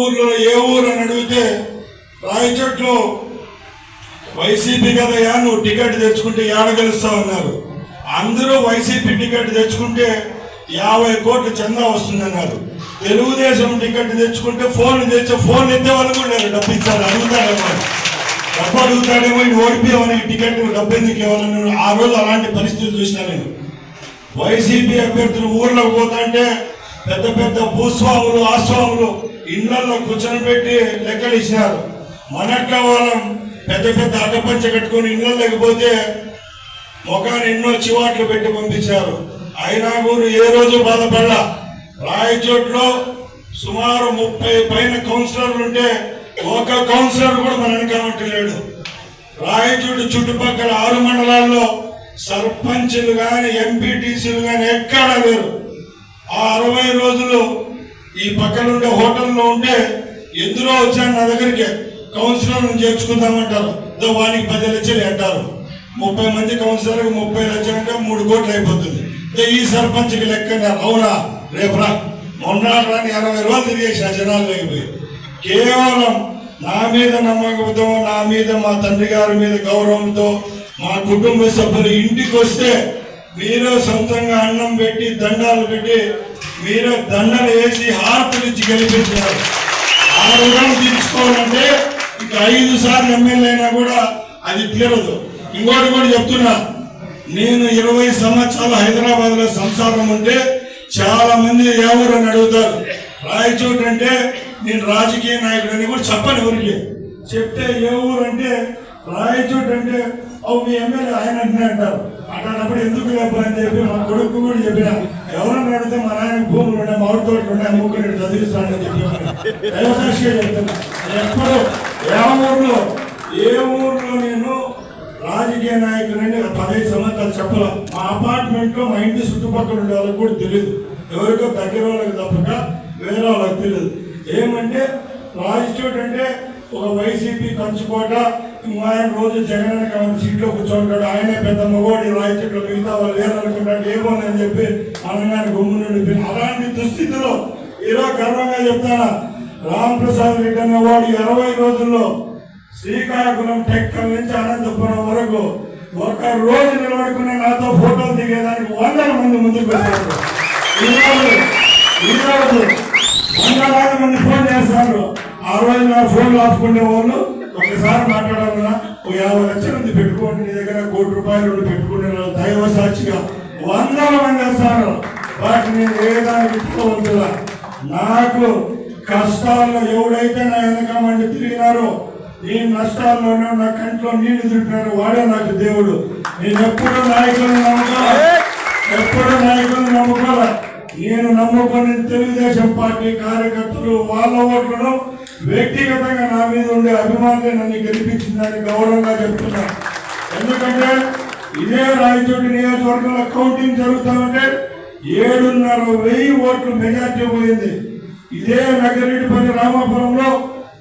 ఊర్లో ఏ ఊరు అని అడిగితే రాయచోట్లో వైసీపీ కదయా నువ్వు టికెట్ తెచ్చుకుంటే ఏడ గెలుస్తావు అన్నారు. అందరూ వైసీపీ టికెట్ తెచ్చుకుంటే యాభై కోట్లు చందా వస్తుందన్నారు తెలుగుదేశం టికెట్ తెచ్చుకుంటే ఫోన్ తెచ్చే ఫోన్ ఎత్తే వాళ్ళు కూడా డబ్బు ఇచ్చారు అడుగుతాడేమో డబ్బు అడుగుతాడేమో ఇది ఓడిపోయామని టికెట్ డబ్బు ఎందుకు ఇవ్వాలని ఆ రోజు అలాంటి పరిస్థితి చూసినా నేను. వైసీపీ అభ్యర్థులు ఊర్లోకి పోతాంటే పెద్ద పెద్ద భూస్వాములు ఆస్వాములు ఇళ్ళలో కూర్చొని పెట్టి లెక్కలు ఇచ్చినారు మనట్ల వాళ్ళం పెద్ద పెద్ద అడ్డపంచ కట్టుకొని ఇళ్ళ లేకపోతే ముఖాన్ని ఎన్నో చివాట్లు పెట్టి పంపించారు. అయినా కూడా ఏ రోజు బాధపడలా. రాయచోట్లో సుమారు ముప్పై పైన కౌన్సిలర్లు ఉంటే ఒక కౌన్సిలర్ కూడా మన వెనకాలంటే రాయచోటు చుట్టుపక్కల ఆరు మండలాల్లో సర్పంచ్లు కానీ ఎంపీటీసీలు కానీ ఎక్కడా లేరు. ఆ అరవై రోజులు ఈ పక్కన ఉండే హోటల్లో ఉంటే ఎందులో వచ్చాను నా దగ్గరికి? కౌన్సిలర్ చేర్చుకుందామంటారు. ఇదో వానికి పది లక్షలు అంటారు. ముప్పై మంది కౌన్సిలర్కి ముప్పై లక్షలు అంటే మూడు కోట్లు అయిపోతుంది. ఈ సర్పంచ్కి లెక్కన్నారు అవునా? రేపురా మొన్న రాని అరవై రోజులు తిరిగేసిన జనాలు లేకపోయి కేవలం నా మీద నమ్మకంతో నా మీద మా తండ్రి గారి మీద గౌరవంతో మా కుటుంబ సభ్యులు ఇంటికి వస్తే మీరే సొంతంగా అన్నం పెట్టి దండాలు పెట్టి మీరే దండలు వేసి హారతులు ఇచ్చి గెలిపించారు. ఆ రుణం తీర్చుకోవాలంటే ఇక ఐదు సార్లు ఎమ్మెల్యే అయినా కూడా అది తీరదు. ఇంకోటి కూడా చెప్తున్నా నేను ఇరవై సంవత్సరాలు హైదరాబాద్లో సంసారం ఉంటే చాలా మంది ఎవరు అని అడుగుతారు. రాయచోటు అంటే నేను రాజకీయ నాయకుడు అని కూడా చెప్పను ఎవరికి చెప్తే ఏ ఊరు అంటే రాయచోటు అంటే అవు మీ ఎమ్మెల్యే ఆయన అంటారు అట్లాంటప్పుడు ఎందుకు చెప్పని చెప్పి మా కొడుకు కూడా చెప్పిన ఎవరన్నా అడిగితే మా నాయన భూములు ఉండే మామిడి తోటలు ఉండే ముగ్గురు చదివిస్తానని చెప్పి దైవసాక్షిగా చెప్తున్నా. ఎప్పుడు ఏ ఊర్లో ఏ ఊర్లో నేను రాజకీయ నాయకులని పదహైదు సంవత్సరాలు చెప్పలే. మా అపార్ట్మెంట్లో మా ఇంటి చుట్టుపక్కల ఉండే వాళ్ళకి కూడా తెలియదు ఎవరికో దగ్గర వాళ్ళకి తప్పక వేరే వాళ్ళకి తెలియదు ఏమంటే రాజచోట్ అంటే ఒక వైసీపీ కంచుకోట ఆయన రోజు జగన్ కావాలి సీట్లో కూర్చోంటాడు ఆయనే పెద్ద మగవాడి రాయచోట్లో మిగతా వాళ్ళు లేరనుకుంటాడు ఏమో అని చెప్పి అనగానే గుమ్మునుండి అలాంటి దుస్థితిలో ఈరోజు గర్వంగా చెప్తానా? రామ్ ప్రసాద్ రెడ్డి అనేవాడు ఇరవై రోజుల్లో శ్రీకాకుళం టెక్కల్ నుంచి అనంతపురం వరకు ఒక రోజు నిలబడుకునే నాతో ఫోటోలు దిగేదానికి వందల మంది ముందుకు వచ్చారు. ఈరోజు ఈరోజు వందలాది మంది ఫోన్ చేస్తారు ఆ రోజు నా ఫోన్ ఆపుకునే వాళ్ళు ఒకసారి మాట్లాడాలన్నా ఒక యాభై లక్షల మంది పెట్టుకోండి నీ దగ్గర కోటి రూపాయలు పెట్టుకునే దైవ సాక్షిగా వందల మంది వస్తారు. వాటిని నేను వేయడానికి నాకు కష్టాల్లో ఎవడైతే నా వెనక మంది తిరిగినారో ఈ నష్టాల్లోనే నా కంట్లో నీళ్ళు తింటున్నాడు వాడే నాకు దేవుడు. నేను ఎప్పుడు నాయకులను నమ్ముకోవాలి ఎప్పుడు నాయకులను నమ్ముకోవాలి నేను నమ్ముకొని తెలుగుదేశం పార్టీ కార్యకర్తలు వాళ్ళ ఓట్లను వ్యక్తిగతంగా నా మీద ఉండే అభిమానులే నన్ను గెలిపించిందని గౌరవంగా చెప్తున్నా ఎందుకంటే ఇదే రాయచోటి నియోజకవర్గంలో కౌంటింగ్ జరుగుతామంటే ఏడున్నర వెయ్యి ఓట్లు మెజార్టీ పోయింది. ఇదే నగరెడ్డిపల్లి రామాపురంలో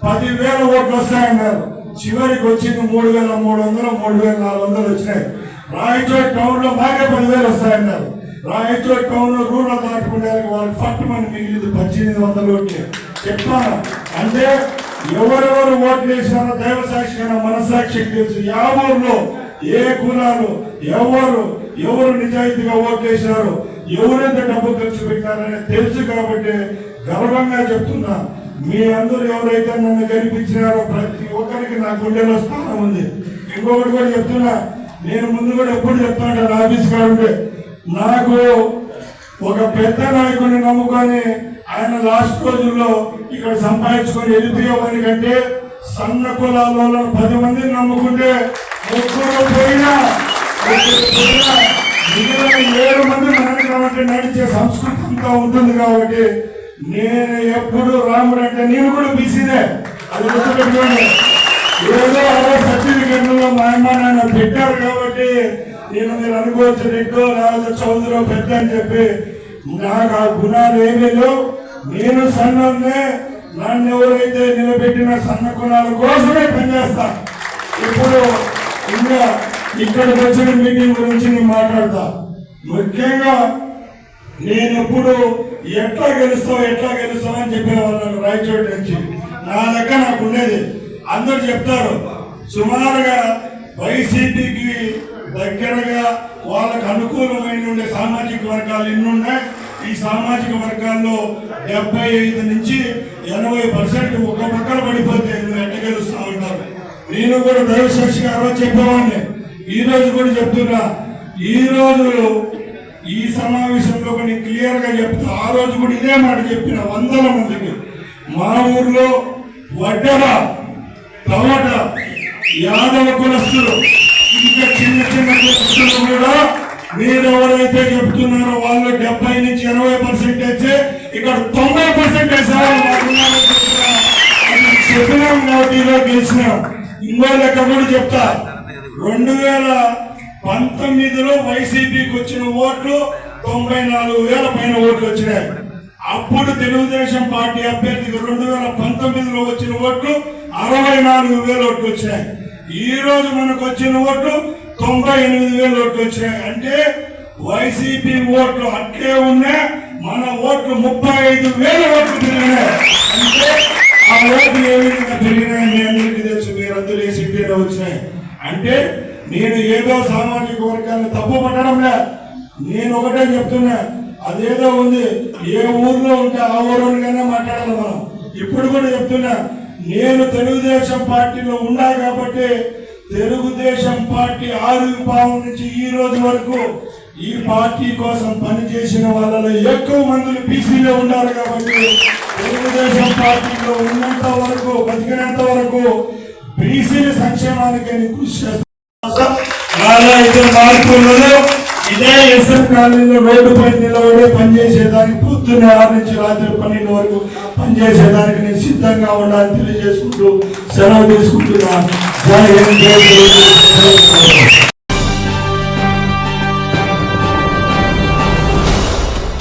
పదివేల ఓట్లు వస్తాయన్నారు. చివరికి వచ్చింది మూడు వేల మూడు వందలు మూడు వేల నాలుగు వందలు వచ్చినాయి. రాయచోటి టౌన్లో మాకే పదివేలు వస్తాయన్నారు. రాయచోటి టౌన్ రూరల్ దాటుకునే వాళ్ళకి ఫస్ట్ మనకి మిగిలింది పద్దెనిమిది వందల ఓట్లు చెప్తాను అంటే ఎవరెవరు ఓట్లు వేసినారో దైవ సాక్షిగా మనసాక్షికి తెలుసు. యా ఊర్లో ఏ కులాలు ఎవరు ఎవరు నిజాయితీగా ఓట్లు వేసినారు ఎవరెంత డబ్బు ఖర్చు పెట్టారని తెలుసు కాబట్టి గర్వంగా చెప్తున్నా. మీ అందరూ ఎవరైతే నన్ను గెలిపించినారో ప్రతి ఒక్కరికి నా గుండెలో స్థానం ఉంది. ఇంకొకటి కూడా చెప్తున్నా నేను ముందు కూడా ఎప్పుడు చెప్తాను ఆఫీస్ కాడుంటే నాకు ఒక పెద్ద నాయకుడిని నమ్ముకొని ఆయన లాస్ట్ రోజుల్లో ఇక్కడ సంపాదించుకొని వెళ్ళిపోయేవాడి కంటే సన్న కులాలలో పది మందిని నమ్ముకుంటే ముగ్గురు పోయినా పోయినా మిగిలిన ఏడు మంది కాబట్టి నడిచే సంస్కృతి అంతా ఉంటుంది కాబట్టి నేను ఎప్పుడు రాముడు అంటే నేను కూడా బీసీనే. అది గుర్తుపెట్టుకోండి. ఏదో అదే సర్టిఫికెట్లో మా అమ్మ నాన్న పెట్టారు కాబట్టి నేను మీరు అనుకోవచ్చు రెడ్డో లేకపోతే చౌదరో పెద్ద అని చెప్పి నాకు ఆ గుణాలు ఏమీ లేవు. నేను సన్నే నన్ను ఎవరైతే నిలబెట్టిన సన్న గుణాల కోసమే పనిచేస్తా. ఇప్పుడు ఇంకా ఇక్కడికి వచ్చిన మీటింగ్ గురించి నేను మాట్లాడతా. ముఖ్యంగా నేను ఎప్పుడు ఎట్లా గెలుస్తావు ఎట్లా గెలుస్తావు అని చెప్పేవాళ్ళను రాయచోటి నుంచి. నా లెక్క నాకు ఉండేది. అందరు చెప్తారు సుమారుగా వైసీపీకి దగ్గరగా వాళ్ళకు అనుకూలమైన ఉండే సామాజిక వర్గాలు ఎన్నున్నాయి. ఈ సామాజిక వర్గాల్లో డెబ్బై ఐదు నుంచి ఎనభై పర్సెంట్ ఒక పక్కన పడిపోతే నువ్వు ఎట్ట గెలుస్తా ఉంటారు? నేను కూడా దైవసాక్షి గారు చెప్పేవాడిని. ఈ రోజు కూడా చెప్తున్నా. ఈ రోజు ఈ సమావేశంలో కొన్ని క్లియర్గా చెప్తా ఆ రోజు కూడా ఇదే మాట చెప్పిన వందల మందికి. మా ఊర్లో వడ్డర టమాటా యాదవ కులస్తులు ఇంకా చిన్న చిన్న ప్రశ్నలు కూడా. మీరు ఎవరైతే చెప్తున్నారో వాళ్ళు డెబ్బై నుంచి ఎనభై పర్సెంటేజ్ ఇక్కడ తొంభై పర్సెంటేజ్ చెప్పినాం కాబట్టి ఈరోజు గెలిచినాం ఇంకో లెక్క కూడా చెప్తా. రెండు వేల పంతొమ్మిదిలో వైసీపీకి వచ్చిన ఓట్లు తొంభై నాలుగు వేల పైన ఓట్లు వచ్చినాయి. అప్పుడు తెలుగుదేశం పార్టీ అభ్యర్థికి రెండు వేల పంతొమ్మిదిలో వచ్చిన ఓట్లు అరవై నాలుగు వేల ఓట్లు వచ్చినాయి. ఈ రోజు మనకు వచ్చిన ఓట్లు తొంభై ఎనిమిది వేల ఓట్లు వచ్చినాయి. అంటే వైసీపీ ఓట్లు అట్లే ఉన్నా మన ఓట్లు ముప్పై ఐదు వేల ఓట్లు పెరిగినాయి అంటే ఆ ఓట్లు ఏ విధంగా పెరిగినాయి మీ అందరికీ తెలుసు మీరందరూ ఏ సిటీలో వచ్చినాయి. అంటే నేను ఏదో సామాజిక వర్గాన్ని తప్పు పట్టడంలే నేను ఒకటే చెప్తున్నా అదేదో ఉంది. ఏ ఊర్లో ఉంటే ఆ ఊరిగానే మాట్లాడాలి మనం. ఇప్పుడు కూడా చెప్తున్నా నేను తెలుగుదేశం పార్టీలో ఉన్నా కాబట్టి తెలుగుదేశం పార్టీ ఆవిర్భావం నుంచి ఈ రోజు వరకు ఈ పార్టీ కోసం పనిచేసిన వాళ్ళలో ఎక్కువ మంది బీసీలో ఉన్నారు కాబట్టి తెలుగుదేశం పార్టీలో ఉన్నంత వరకు బతికినంత వరకు బీసీల సంక్షేమానికి కృషి చేస్తాను నాలో అయితే ఇదే ఎస్ఎఫ్ కాలనీలో రోడ్డు పైన నిలబడి పనిచేసేదానికి పొద్దున్న ఆరు నుంచి రాత్రి పన్నెండు వరకు పనిచేసేదానికి నేను సిద్ధంగా ఉండాలని తెలియజేసుకుంటూ సెలవు తీసుకుంటున్నా